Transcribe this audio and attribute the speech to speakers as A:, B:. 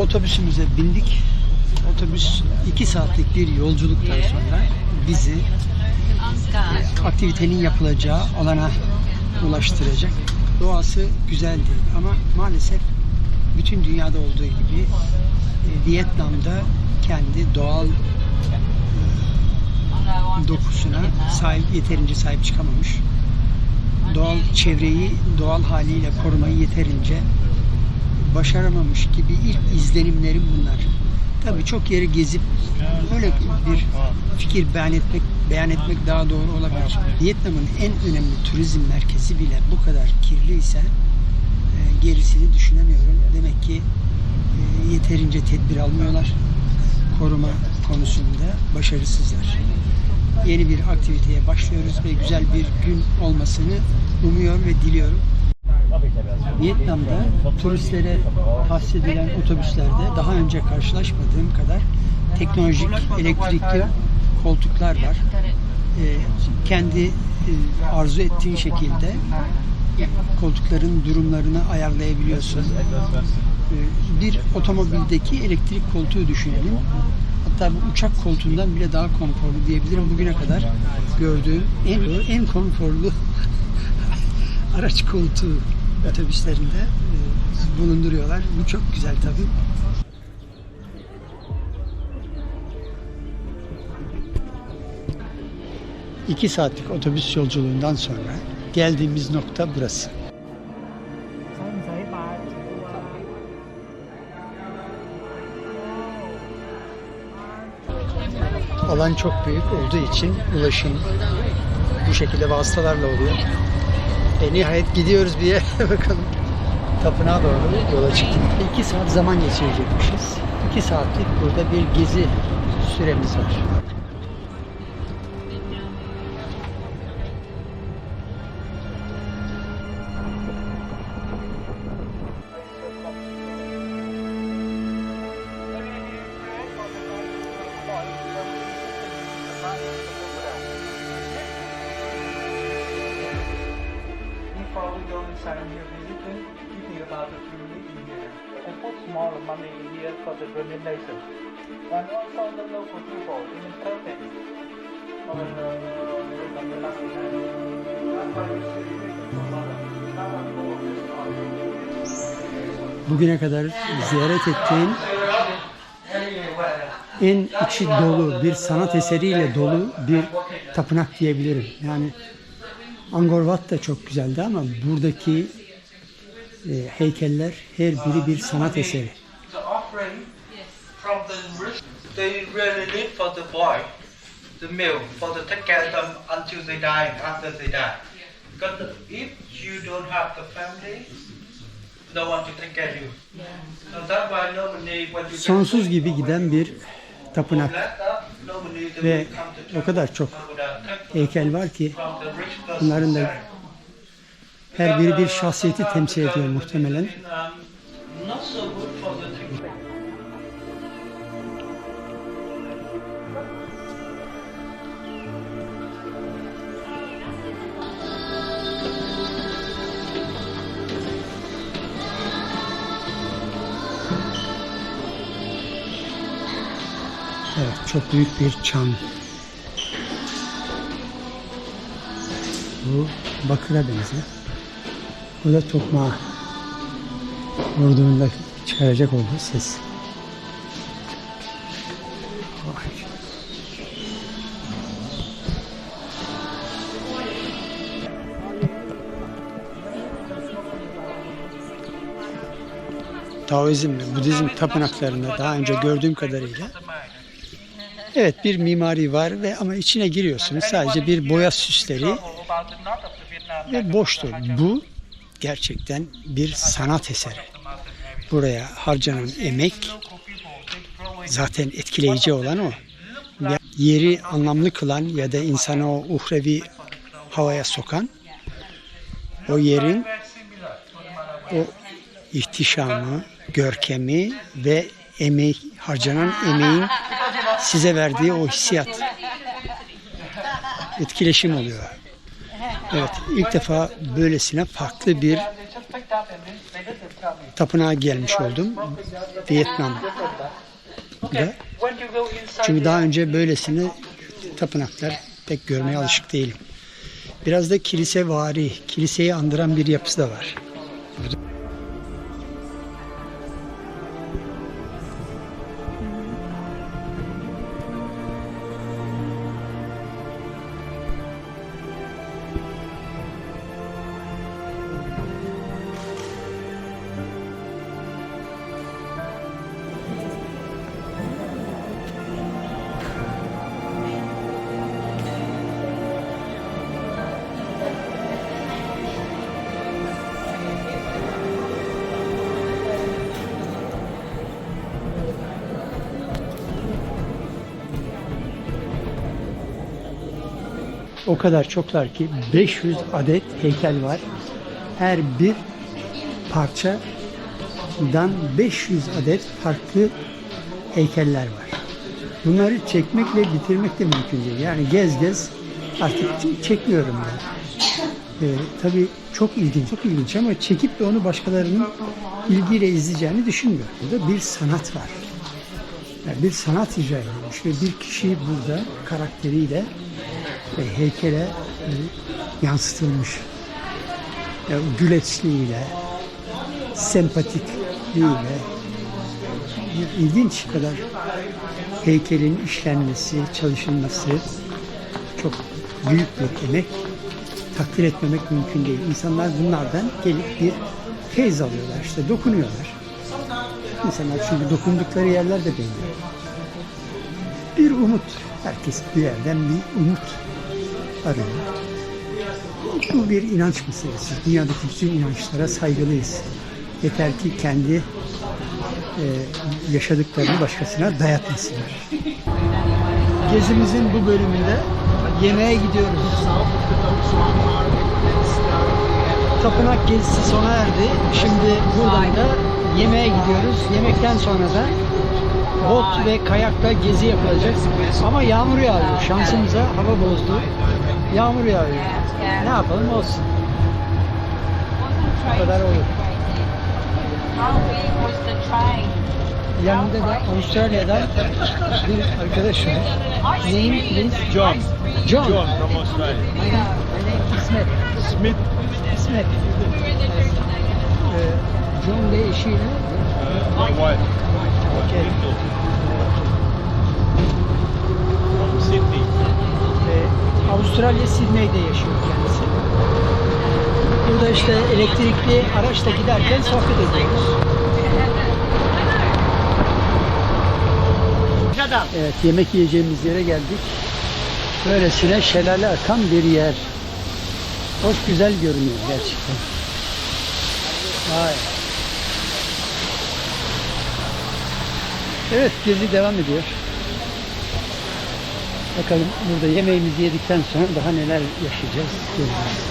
A: Otobüsümüze bindik. Otobüs 2 saatlik bir yolculuktan sonra bizi e, aktivitenin yapılacağı alana ulaştıracak. Doğası güzeldi ama maalesef bütün dünyada olduğu gibi e, Vietnam'da kendi doğal e, dokusuna sahip yeterince sahip çıkamamış. Doğal çevreyi doğal haliyle korumayı yeterince başaramamış gibi ilk izlenimlerim bunlar. Tabii çok yeri gezip böyle bir fikir beyan etmek beyan etmek daha doğru olabilir. Vietnam'ın en önemli turizm merkezi bile bu kadar kirli ise e, gerisini düşünemiyorum. Demek ki e, yeterince tedbir almıyorlar. Koruma konusunda başarısızlar. Yeni bir aktiviteye başlıyoruz ve güzel bir gün olmasını umuyor ve diliyorum. Vietnam'da turistlere tahsis otobüslerde daha önce karşılaşmadığım kadar teknolojik elektrikli koltuklar var. Ee, kendi e, arzu ettiğin şekilde koltukların durumlarını ayarlayabiliyorsun. Ee, bir otomobildeki elektrik koltuğu düşünelim. Hatta bu uçak koltuğundan bile daha konforlu diyebilirim. Bugüne kadar gördüğüm en en konforlu araç koltuğu otobüslerinde e, bulunduruyorlar. Bu çok güzel tabii. İki saatlik otobüs yolculuğundan sonra geldiğimiz nokta burası. Alan çok büyük olduğu için ulaşım bu şekilde vasıtalarla oluyor. E, nihayet gidiyoruz bir yere bakalım. Tapınağa doğru yola çıktık. İki saat zaman geçirecekmişiz. İki saatlik burada bir gezi süremiz var.
B: Before we go inside here, maybe can give me about a few minutes in here and put small money in here for the donation. And also the local people in the.
A: Bugüne kadar ziyaret ettiğim en içi dolu bir sanat eseriyle dolu bir tapınak diyebilirim. Yani Angkor Wat da çok güzeldi ama buradaki e, heykeller her biri bir sanat eseri.
B: The offering from the rich, they really live for the boy, the male, for to take care of them until they die, after they die. Because if you don't have the family, no one to take care of you. So that's why normally when you
A: Sonsuz gibi giden bir tapınak ve o kadar çok heykel var ki bunların da her biri bir şahsiyeti temsil ediyor muhtemelen. Evet, çok büyük bir çan. Bu bakıra benzer. Bu da tokmağı. Vurduğunda çıkaracak olduğu ses. Taoizm ve Budizm tapınaklarında daha önce gördüğüm kadarıyla Evet bir mimari var ve ama içine giriyorsunuz sadece bir boya süsleri ve boştur. Bu gerçekten bir sanat eseri. Buraya harcanan emek zaten etkileyici olan o. Ya- Yeri anlamlı kılan ya da insanı o uhrevi havaya sokan o yerin o ihtişamı, görkemi ve emeği, harcanan emeğin size verdiği o hissiyat etkileşim oluyor. Evet, ilk defa böylesine farklı bir tapınağa gelmiş oldum. Vietnam.
B: Okay. When you go inside
A: Çünkü daha önce böylesine tapınaklar pek görmeye alışık değilim. Biraz da kilisevari, kiliseyi andıran bir yapısı da var. O kadar çoklar ki 500 adet heykel var. Her bir parçadan 500 adet farklı heykeller var. Bunları çekmekle bitirmek de mümkün değil. Yani gez gez artık çekmiyorum ben. Ee, tabii çok ilginç, çok ilginç ama çekip de onu başkalarının ilgiyle izleyeceğini düşünmüyorum. Burada bir sanat var. Yani bir sanat icra edilmiş ve bir kişi burada karakteriyle ve heykele e, yansıtılmış. Yani güleçliğiyle, sempatikliğiyle ilginç kadar heykelin işlenmesi, çalışılması çok büyük bir emek. Takdir etmemek mümkün değil. İnsanlar bunlardan gelip bir feyz alıyorlar. işte dokunuyorlar. İnsanlar çünkü dokundukları yerler de belli. Bir umut. Herkes bir yerden bir umut arıyor. Bu bir inanç meselesi. Dünyadaki bütün inançlara saygılıyız. Yeter ki kendi e, yaşadıklarını başkasına dayatmasınlar. Gezimizin bu bölümünde yemeğe gidiyoruz. Tapınak gezisi sona erdi. Şimdi buradan da yemeğe gidiyoruz. Yemekten sonra da bot ve kayakla gezi yapılacak. Ama yağmur yağıyor. Şansımıza hava bozdu. Yağmur yağıyor. Ne yapalım olsun.
C: Bu
A: kadar olur.
C: How big was the train?
A: Yanında da Avustralya'dan bir arkadaş var. Name please?
D: John.
A: John.
D: John from Australia.
A: My name, is.
D: Smith.
A: İsmet. Ee, John ve eşiyle
D: Uh, my wife.
A: Okay.
D: Lyndall. From Sydney.
A: Ee, Avustralya Sydney'de yaşıyor kendisi. Burada işte elektrikli araçla giderken sohbet ediyoruz. Evet yemek yiyeceğimiz yere geldik. Böylesine şelale akan bir yer. Hoş güzel görünüyor gerçekten. Vay. Evet gezi devam ediyor. Bakalım burada yemeğimizi yedikten sonra daha neler yaşayacağız göreceğiz.